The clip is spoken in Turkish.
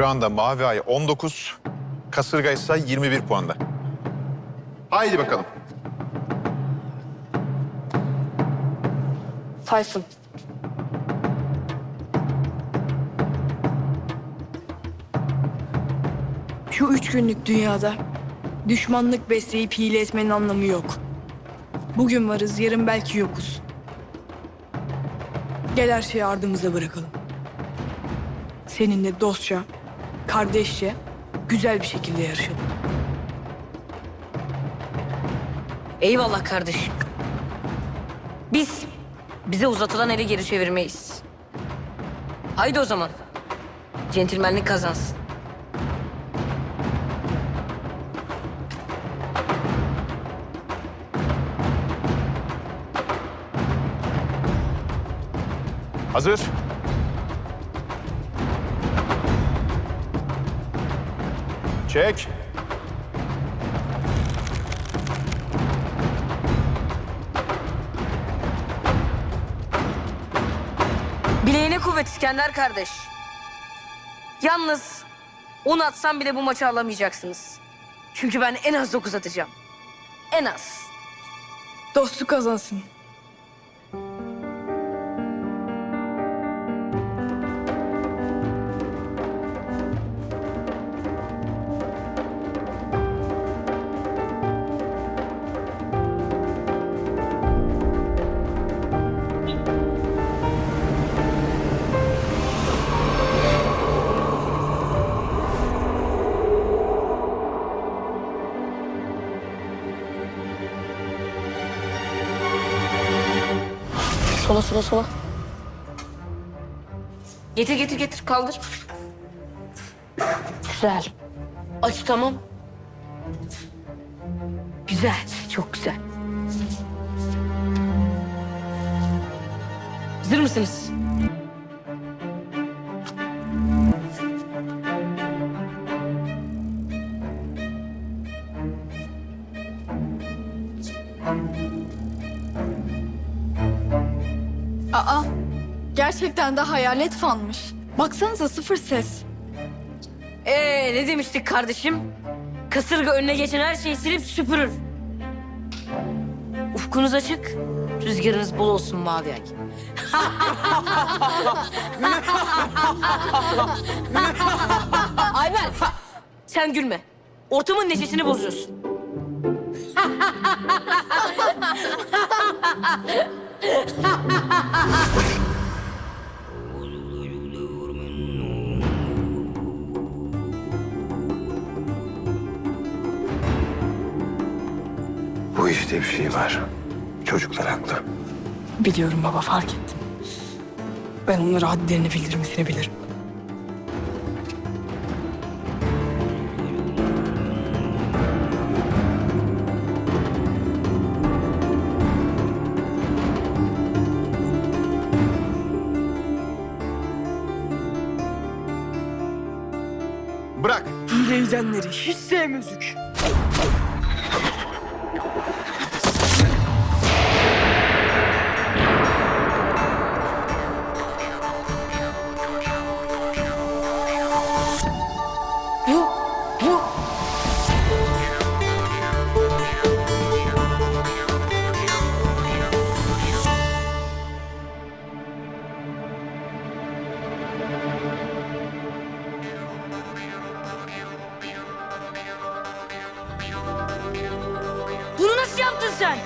Şu anda Mavi Ay 19, Kasırga ise 21 puanda. Haydi bakalım. Tayfun. Şu üç günlük dünyada düşmanlık besleyip hile etmenin anlamı yok. Bugün varız, yarın belki yokuz. Gel her şeyi ardımıza bırakalım. Seninle dostça, kardeşçe, güzel bir şekilde yarışalım. Eyvallah kardeşim. Biz bize uzatılan eli geri çevirmeyiz. Haydi o zaman. Centilmenlik kazansın. Hazır. Çek. Bileğine kuvvet İskender kardeş. Yalnız on atsam bile bu maçı alamayacaksınız. Çünkü ben en az dokuz atacağım. En az. Dostluk kazansın. Sola sola sola. Getir getir getir kaldır. Güzel. Aç tamam. Güzel çok güzel. Hazır mısınız? Aa, gerçekten de hayalet fanmış. Baksanıza sıfır ses. Ee ne demiştik kardeşim? Kasırga önüne geçen her şeyi silip süpürür. Ufkunuz açık, rüzgarınız bol olsun mavi ay. Ayber, sen gülme. Ortamın neşesini bozuyorsun. Bu işte bir şey var. Çocuklar haklı. Biliyorum baba fark ettim. Ben onlara hadlerini bildirmesini bilirim. Hile edenleri hiç sevmezük. চাই